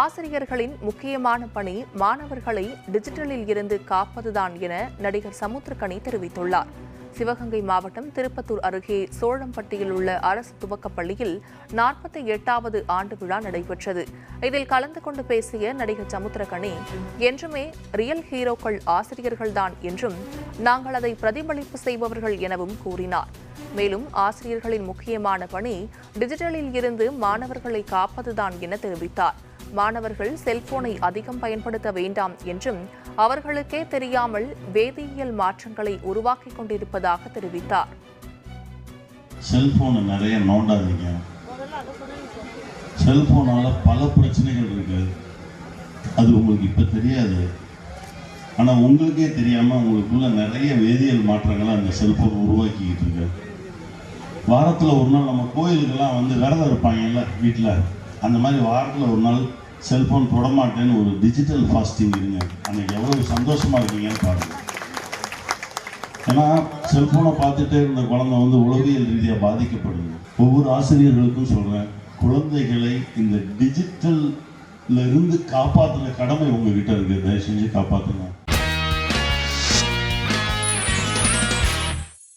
ஆசிரியர்களின் முக்கியமான பணி மாணவர்களை டிஜிட்டலில் இருந்து காப்பதுதான் என நடிகர் சமுத்திரகனி தெரிவித்துள்ளார். சிவகங்கை மாவட்டம் திருப்பத்தூர் அருகே சோழம்பட்டியில் உள்ள அரசு துவக்கப் பள்ளியில் நாற்பத்தி எட்டாவது ஆண்டு விழா நடைபெற்றது. இதில் கலந்து கொண்டு பேசிய நடிகர் சமுத்திரகனி என்றுமே ரியல் ஹீரோக்கள் ஆசிரியர்கள்தான் என்றும் நாங்கள் அதை பிரதிபலிப்பு செய்பவர்கள் எனவும் கூறினார். மேலும் ஆசிரியர்களின் முக்கியமான பணி டிஜிட்டலில் இருந்து மாணவர்களை காப்பதுதான் என தெரிவித்தார். மாணவர்கள் செல்போனை அதிகம் பயன்படுத்த வேண்டாம் என்றும் அவர்களுக்கே தெரியாமல் வேதியியல் மாற்றங்களை உருவாக்கிக் கொண்டிருப்பதாக தெரிவித்தார். செல்போனை நிறைய நோண்டாதீங்க. செல்போனால பல பிரச்சனைகள் இருக்கு. அது உங்களுக்கு இப்ப தெரியாது. ஆனா உங்களுக்கே தெரியாம உங்களுக்குள்ள நிறைய வேதியியல் மாற்றங்களை அந்த செல்போன் உருவாக்கிக்கிட்டு இருக்கு. வாரத்துல ஒரு நாள் நம்ம கோயிலுக்கெல்லாம் வந்து விரதம் இருப்பாங்கல்ல வீட்டில் அந்த மாதிரி வாரத்துல ஒரு நாள் செல்போன் தொடமாட்டேன்னு ஒரு டிஜிட்டல் ஃபாஸ்டிங் இருங்க. அன்னைக்கு எவ்வளவு சந்தோஷமா இருக்கீங்கன்னு பாருங்க. ஏன்னா செல்போனை பார்த்துட்டே இருந்த குழந்தை வந்து உளவியல் ரீதியாக பாதிக்கப்படுது. ஒவ்வொரு ஆசிரியர்களுக்கும் சொல்கிறேன் குழந்தைகளை இந்த டிஜிட்டல்ல இருந்து காப்பாற்றுற கடமை உங்ககிட்ட இருக்கு. தயவு செஞ்சு காப்பாற்றுங்க